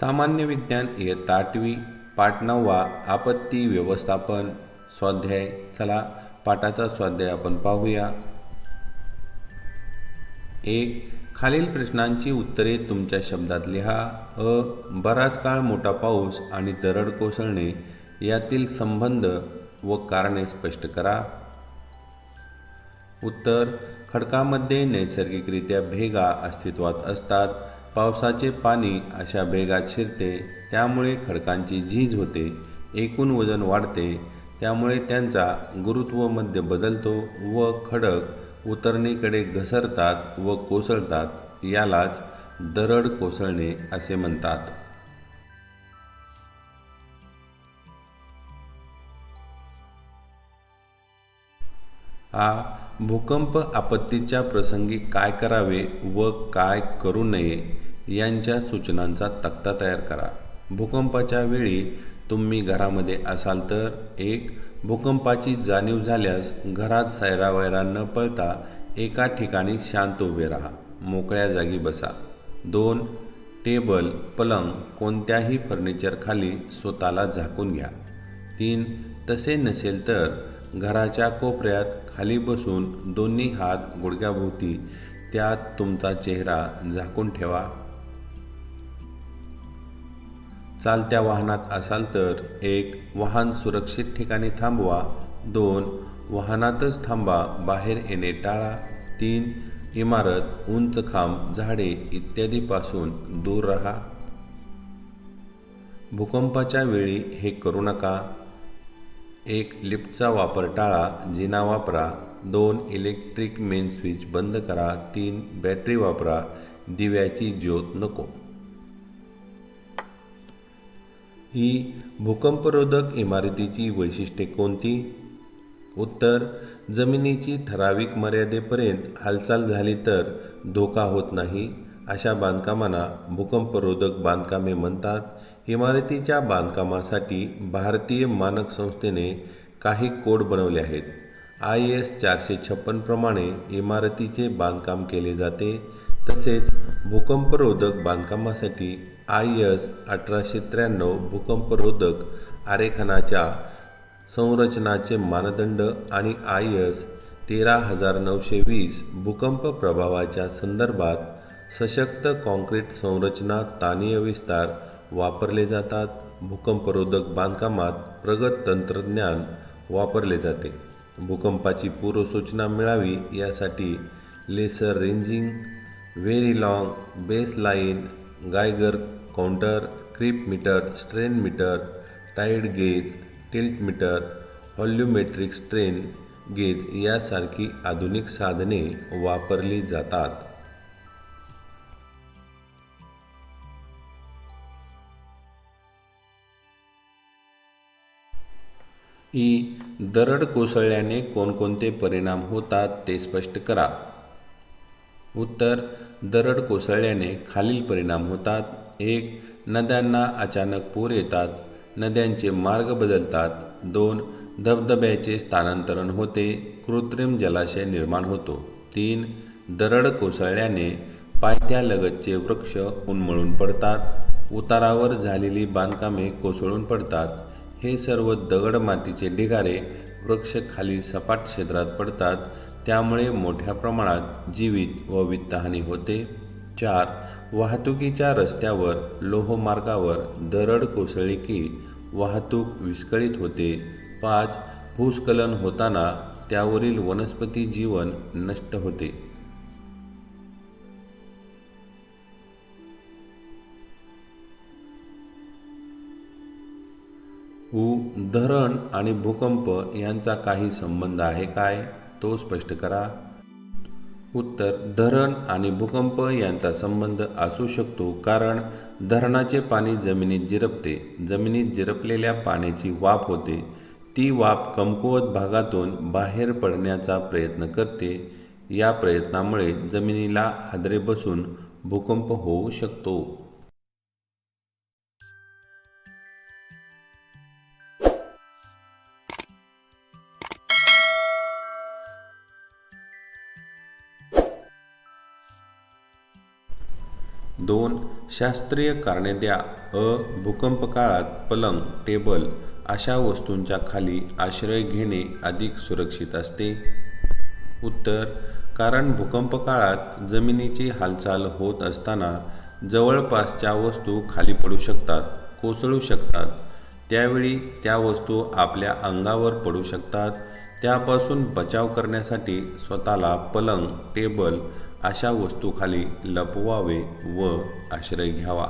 सामान्य विज्ञान इयत्ता आठवी पाठ नववा आपत्ती व्यवस्थापन स्वाध्याय. चला पाठाचा स्वाध्याय आपण पाहूया. एक खालील प्रश्नांची उत्तरे तुमच्या शब्दात लिहा. अ बराच काळ मोठा पाऊस आणि दरड कोसळणे यातील संबंध व कारणे स्पष्ट करा. उत्तर खडकामध्ये नैसर्गिकरित्या भेगा अस्तित्वात असतात. पावसाचे पाणी अशा भेगात शिरते त्यामुळे खडकांची झीज होते एकूण वजन वाढते त्यामुळे त्यांचा गुरुत्वमध्ये बदलतो व खडक उतरणीकडे घसरतात व कोसळतात यालाच दरड कोसळणे असे म्हणतात. आ भूकंप आपत्तीच्या प्रसंगी काय करावे व काय करू नये? यांच्या सूचनांचा तक्ता तयार करा. भूकंपाच्या वेळी तुम्ही घरामध्ये असाल तर एक भूकंपाची जाणीव झाल्यास घरात सैरावैरा न पळता एका ठिकाणी शांत उभे राहा. मोकळ्या जागी बसा. दोन टेबल पलंग कोणत्याही फर्निचरखाली स्वतःला झाकून घ्या. तीन तसे नसेल तर घराच्या कोपऱ्यात खाली बसून दोन्ही हात गुडघ्याभोवती त्यात तुमचा चेहरा झाकून ठेवा. चालत्या वाहनात असाल तर एक वाहन सुरक्षित ठिकाणी थांबवा दोन वाहनातच थांबा बाहेर येणे टाळा तीन इमारत उंच खांब झाडे इत्यादीपासून दूर राहा. भूकंपाच्या वेळी हे करू नका. एक लिफ्टचा वापर टाळा जिना वापरा दोन इलेक्ट्रिक मेन स्विच बंद करा तीन बॅटरी वापरा दिव्याची ज्योत नको. ही भूकंपरोधक इमारतीची वैशिष्ट्ये कोणती? उत्तर जमिनीची ठराविक मर्यादेपर्यंत हालचाल झाली तर धोका होत नाही अशा बांधकामांना भूकंपरोधक बांधकामे म्हणतात. इमारतीच्या बांधकामासाठी भारतीय मानक संस्थेने काही कोड बनवले आहेत. आय एस चारशे छप्पनप्रमाणे इमारतीचे बांधकाम केले जाते. तसेच भूकंपरोधक बांधकामासाठी आय एस अठराशे त्र्याण्णव भूकंपरोधक आरेखनाच्या संरचनाचे मानदंड आणि आय एस तेरा हजार नऊशे वीस भूकंप प्रभावाच्या संदर्भात सशक्त काँक्रीट संरचना तानीय विस्तार वापरले जातात. भूकंपरोधक बांधकामात प्रगत तंत्रज्ञान वापरले जाते. भूकंपाची पूर्वसूचना मिळावी यासाठी laser ranging very long base line Geiger counter creep meter strain meter tide gauge tilt meter volumetric strain gauge यासारखी आधुनिक साधने वापरली जातात. ई दरड कोसळल्याने कोणकोणते परिणाम होतात ते स्पष्ट करा. उत्तर दरड कोसळल्याने खालील परिणाम होतात. एक नद्यांना अचानक पूर येतात नद्यांचे मार्ग बदलतात. दोन धबधब्याचे स्थानांतरण होते कृत्रिम जलाशय निर्माण होतो. तीन दरड कोसळल्याने पायथ्यालगतचे वृक्ष उन्मळून पडतात उतारावर झालेली बांधकामे कोसळून पडतात. हे सर्व दगड मातीचे ढिगारे वृक्ष खाली सपाट क्षेत्रात पडतात त्यामुळे मोठ्या प्रमाणात जीवित व वित्तहानी होते. चार वाहतुकीच्या रस्त्यावर लोहमार्गावर दरड कोसळली की वाहतूक विस्कळीत होते. पाच भूस्खलन होताना त्यावरील वनस्पती जीवन नष्ट होते. उ धरण आणि भूकंप यांचा काही संबंध आहे काय? तो स्पष्ट करा. उत्तर धरण आणि भूकंप यांचा संबंध असू शकतो कारण धरणाचे पाणी जमिनीत जिरपते. जमिनीत जिरपलेल्या पाण्याची वाफ होते. ती वाफ कमकुवत भागातून बाहेर पडण्याचा प्रयत्न करते. या प्रयत्नामुळे जमिनीला हादरे बसून भूकंप होऊ शकतो. दोन शास्त्रीय कारणे द्या. अ भूकंप काळात पलंग टेबल अशा वस्तूंच्या खाली आश्रय घेणे अधिक सुरक्षित असते. उत्तर कारण भूकंप काळात जमिनीची हालचाल होत असताना जवळपासच्या वस्तू खाली पडू शकतात कोसळू शकतात. त्यावेळी त्या वस्तू आपल्या अंगावर पडू शकतात. त्यापासून बचाव करण्यासाठी स्वतःला पलंग टेबल अशा वस्तूखाली लपवावे व आश्रय घ्यावा.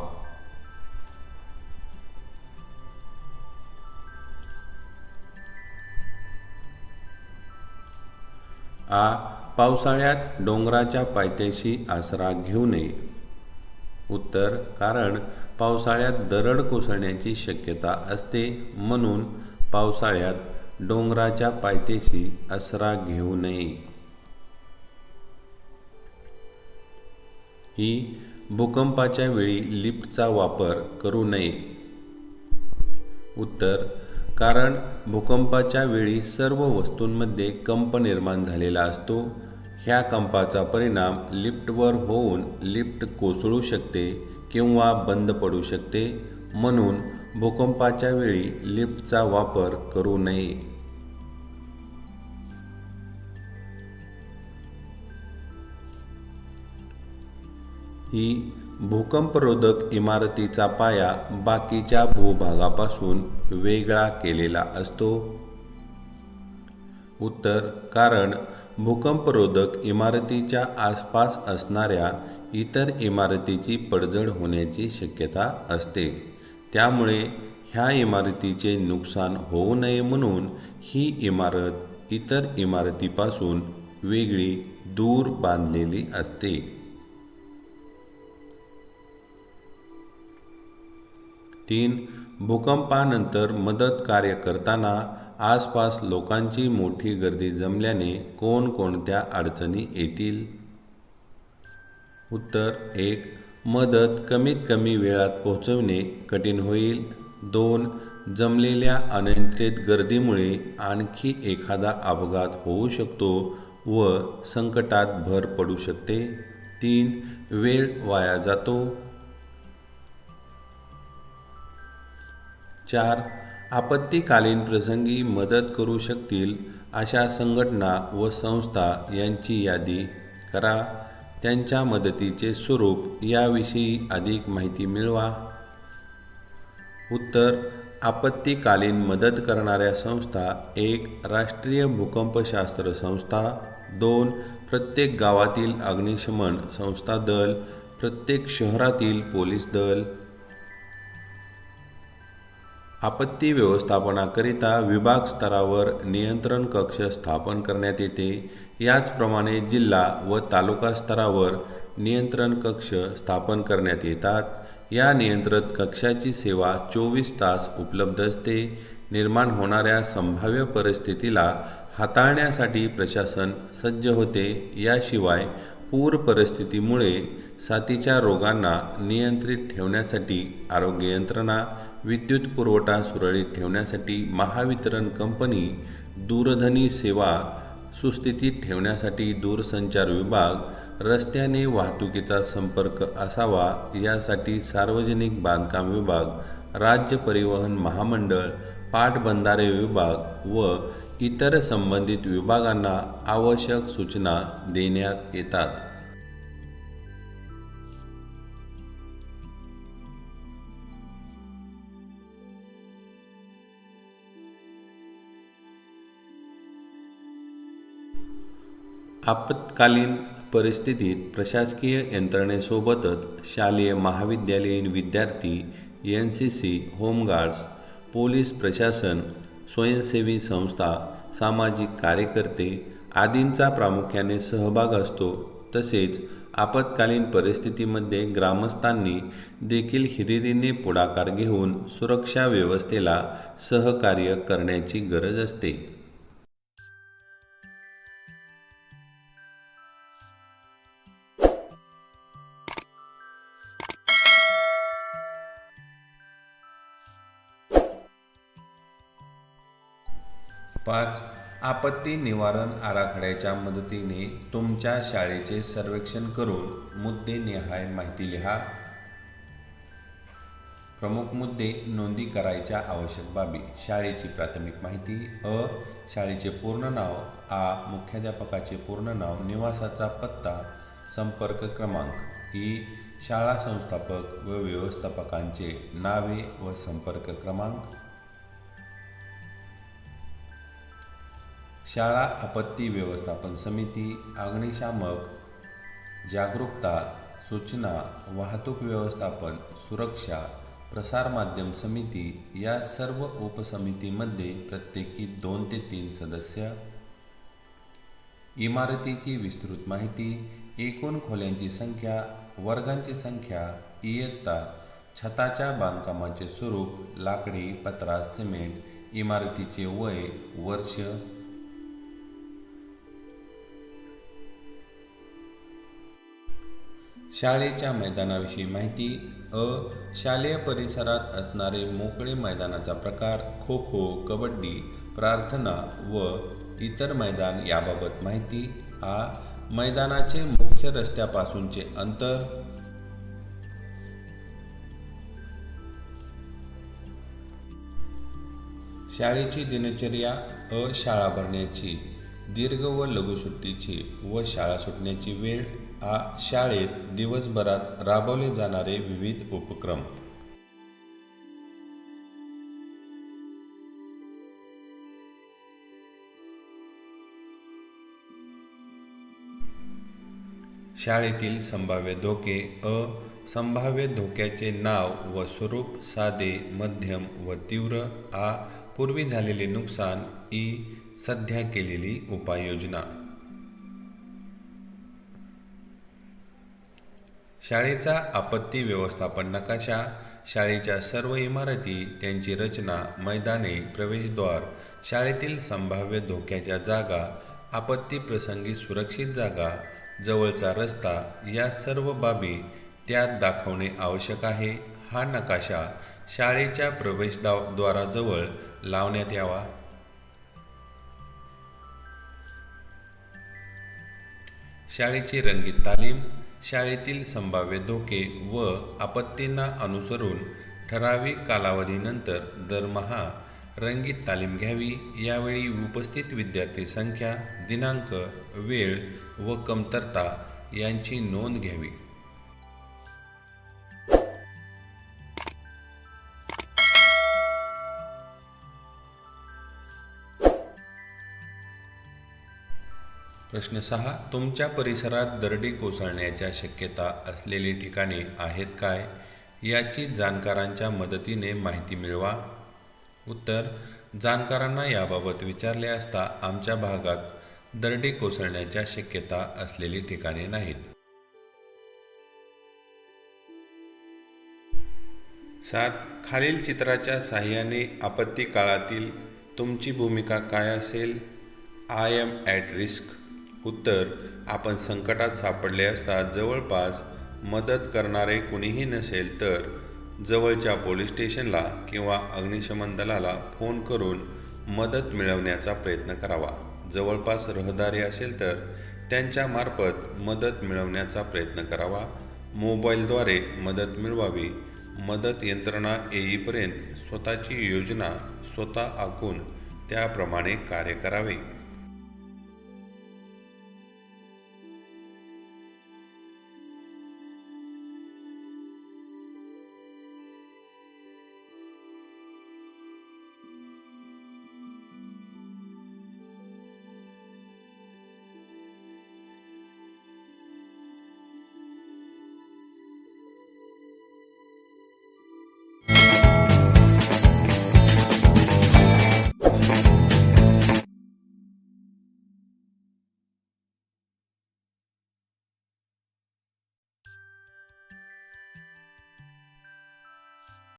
आ पावसाळ्यात डोंगराच्या पायथ्याशी आसरा घेऊ नये. उत्तर कारण पावसाळ्यात दरड कोसळण्याची शक्यता असते म्हणून पावसाळ्यात डोंगराच्या पायथ्याशी आसरा घेऊ नये. ही भूकंपाच्या वेळी लिफ्टचा वापर करू नये. उत्तर कारण भूकंपाच्या वेळी सर्व वस्तूंमध्ये कंप निर्माण झालेला असतो. ह्या कंपाचा परिणाम लिफ्टवर होऊन लिफ्ट कोसळू शकते किंवा बंद पडू शकते म्हणून भूकंपाच्या वेळी लिफ्टचा वापर करू नये. ही भूकंपरोधक इमारतीचा पाया बाकीच्या भूभागापासून वेगळा केलेला असतो. उत्तर कारण भूकंपरोधक इमारतीच्या आसपास असणाऱ्या इतर इमारतीची पडझड होण्याची शक्यता असते. त्यामुळे ह्या इमारतीचे नुकसान होऊ नये म्हणून ही इमारत इतर इमारतीपासून वेगळी दूर बांधलेली असते. तीन भूकंपानंतर मदत कार्य करताना आसपास लोकांची मोठी गर्दी जमल्याने कोणकोणत्या अडचणी येतील? उत्तर एक मदत कमीत कमी वेळात पोहोचवणे कठीण होईल. दोन जमलेल्या अनियंत्रित गर्दीमुळे आणखी एखादा अपघात होऊ शकतो व संकटात भर पडू शकते. तीन वेळ वाया जातो. चार आपत्तीकालीन प्रसंगी मदत करू शकतील अशा संघटना व संस्था यांची यादी करा. त्यांच्या मदतीचे स्वरूप याविषयी अधिक माहिती मिळवा. उत्तर आपत्तीकालीन मदत करणाऱ्या संस्था एक राष्ट्रीय भूकंपशास्त्र संस्था. दोन प्रत्येक गावातील अग्निशमन संस्था दल. प्रत्येक शहरातील पोलीस दल. आपत्ती व्यवस्थापनाकरिता विभाग स्तरावर नियंत्रण कक्ष स्थापन करण्यात येते. याचप्रमाणे जिल्हा व तालुका स्तरावर नियंत्रण कक्ष स्थापन करण्यात येतात. या नियंत्रण कक्षाची सेवा चोवीस तास उपलब्ध असते. निर्माण होणाऱ्या संभाव्य परिस्थितीला हाताळण्यासाठी प्रशासन सज्ज होते. याशिवाय पूर परिस्थितीमुळे साथीच्या रोगांना नियंत्रित ठेवण्यासाठी आरोग्य यंत्रणा विद्युत पुरवठा सुरळीत ठेवण्यासाठी महावितरण कंपनी दूरध्वनी सेवा सुस्थितीत ठेवण्यासाठी दूरसंचार विभाग रस्त्याने वाहतुकीचा संपर्क असावा यासाठी सार्वजनिक बांधकाम विभाग राज्य परिवहन महामंडळ पाटबंधारे विभाग व इतर संबंधित विभागांना आवश्यक सूचना देण्यात येतात. आपत्कालीन परिस्थितीत प्रशासकीय यंत्रणेसोबतच शालेय महाविद्यालयीन विद्यार्थी N C C home guards police प्रशासन स्वयंसेवी संस्था सामाजिक कार्यकर्ते आदींचा प्रामुख्याने सहभाग असतो. तसेच आपत्कालीन परिस्थितीमध्ये ग्रामस्थांनी देखील हिरिरीने पुढाकार घेऊन सुरक्षा व्यवस्थेला सहकार्य करण्याची गरज असते. पाच आपत्ती निवारण आराखड्याच्या मदतीने तुमच्या शाळेचे सर्वेक्षण करून मुद्दे निहाय माहिती लिहा. प्रमुख मुद्दे नोंदी करायच्या आवश्यक बाबी. शाळेची प्राथमिक माहिती अ शाळेचे पूर्ण नाव आ मुख्याध्यापकाचे पूर्ण नाव निवासाचा पत्ता संपर्क क्रमांक ई शाळा संस्थापक व व्यवस्थापकांचे नावे व संपर्क क्रमांक शाळा आपत्ती व्यवस्थापन समिती अग्निशामक जागरूकता सूचना वाहतूक व्यवस्थापन सुरक्षा प्रसारमाध्यम समिती या सर्व उपसमितीमध्ये प्रत्येकी दोन ते तीन सदस्य. इमारतीची विस्तृत माहिती एकूण खोल्यांची संख्या वर्गांची संख्या इयत्ता छताच्या बांधकामाचे स्वरूप लाकडी पत्रा सिमेंट इमारतीचे वय वर्ष शाळेच्या मैदानाविषयी माहिती अ शालेय परिसरात असणारे मोकळे मैदानाचा प्रकार खो खो कबड्डी प्रार्थना व इतर मैदान याबाबत माहिती आ मैदानाचे मुख्य रस्त्यापासूनचे अंतर शाळेची दिनचर्या अ शाळा भरण्याची दीर्घ व लघु सुट्टीची व शाळा सुटण्याची वेळ आ शाळेत दिवसभरात राबवले जाणारे विविध उपक्रम. शाळेतील संभाव्य धोके अ संभाव्य धोक्याचे नाव व स्वरूप साधे मध्यम व तीव्र आ पूर्वी झालेले नुकसान ई सध्या केलेली उपाययोजना. शाळेचा आपत्ती व्यवस्थापन नकाशा शाळेच्या सर्व इमारती त्यांची रचना मैदाने प्रवेशद्वार शाळेतील संभाव्य धोक्याच्या जागा आपत्ती प्रसंगी सुरक्षित जागा जवळचा रस्ता या सर्व बाबी त्यात दाखवणे आवश्यक आहे. हा नकाशा शाळेच्या प्रवेशद्वाराजवळ लावण्यात यावा. शाळेची रंगीत तालीम शाळेतील संभाव्य धोके व आपत्तींना अनुसरून ठराविक कालावधीनंतर दरमहा रंगीत तालीम घ्यावी. यावेळी उपस्थित विद्यार्थी संख्या दिनांक वेळ व कमतरता यांची नोंद घ्यावी. प्रश्न सहा तुमच्या परिसरात दरडी कोसळण्याच्या शक्यता असलेली ठिकाणे आहेत काय? याची जाणकारांच्या मदतीने माहिती मिळवा. उत्तर जाणकारांना याबाबत विचारले असता आमच्या भागात दरडी कोसळण्याच्या शक्यता असलेली ठिकाणे नाहीत. सात खालील चित्राच्या साह्याने आपत्ती काळातील तुमची भूमिका काय असेल? आय एम ॲट रिस्क उत्तर आपण संकटात सापडले असता जवळपास मदत करणारे कुणीही नसेल तर जवळच्या पोलीस स्टेशनला किंवा अग्निशमन दलाला फोन करून मदत मिळवण्याचा प्रयत्न करावा. जवळपास रहदारी असेल तर त्यांच्यामार्फत मदत मिळवण्याचा प्रयत्न करावा. मोबाईलद्वारे मदत मिळवावी. मदत यंत्रणा येईपर्यंत स्वतःची योजना स्वतः आखून त्याप्रमाणे कार्य करावे.